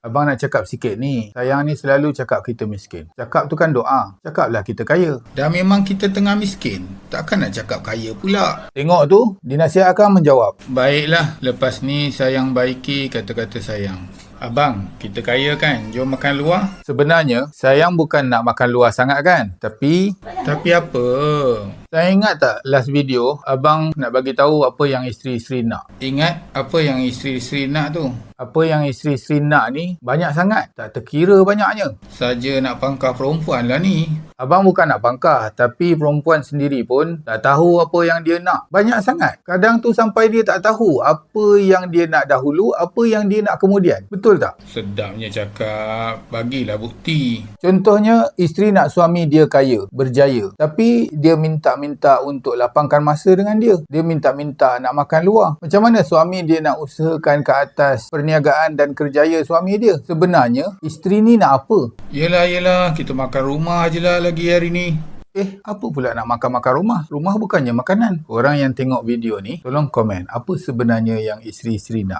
Abang nak cakap sikit ni. Sayang ni selalu cakap kita miskin. Cakap tu kan doa. Cakaplah kita kaya. Dah memang kita tengah miskin. Takkan nak cakap kaya pula. Tengok tu, dinasihatkan menjawab. Baiklah, lepas ni sayang baiki kata-kata sayang. Abang, kita kaya kan? Jom makan luar. Sebenarnya, sayang bukan nak makan luar sangat kan? Tapi, Tapi apa? saya ingat tak last video, abang nak bagi tahu apa yang isteri-isteri nak. Ingat apa yang isteri-isteri nak tu? Apa yang isteri-isteri nak ni banyak sangat. Tak terkira banyaknya. Saja nak pangkah perempuan lah ni. Abang bukan nak bangkah, tapi perempuan sendiri pun tak tahu apa yang dia nak. Banyak sangat. Kadang tu sampai dia tak tahu apa yang dia nak dahulu, apa yang dia nak kemudian. Betul tak? Sedapnya cakap. Bagilah bukti. Contohnya, isteri nak suami dia kaya, berjaya. Tapi dia minta-minta untuk lapangkan masa dengan dia. Dia minta-minta nak makan luar. Macam mana suami dia nak usahakan ke atas perniagaan dan kerjaya suami dia? Sebenarnya, isteri ni nak apa? Yelah, yelah. Kita makan rumah je lah lagi hari ni. Eh, apa pula nak makan-makan rumah? Rumah bukannya makanan. Orang yang tengok video ni, tolong komen apa sebenarnya yang isteri-isteri nak.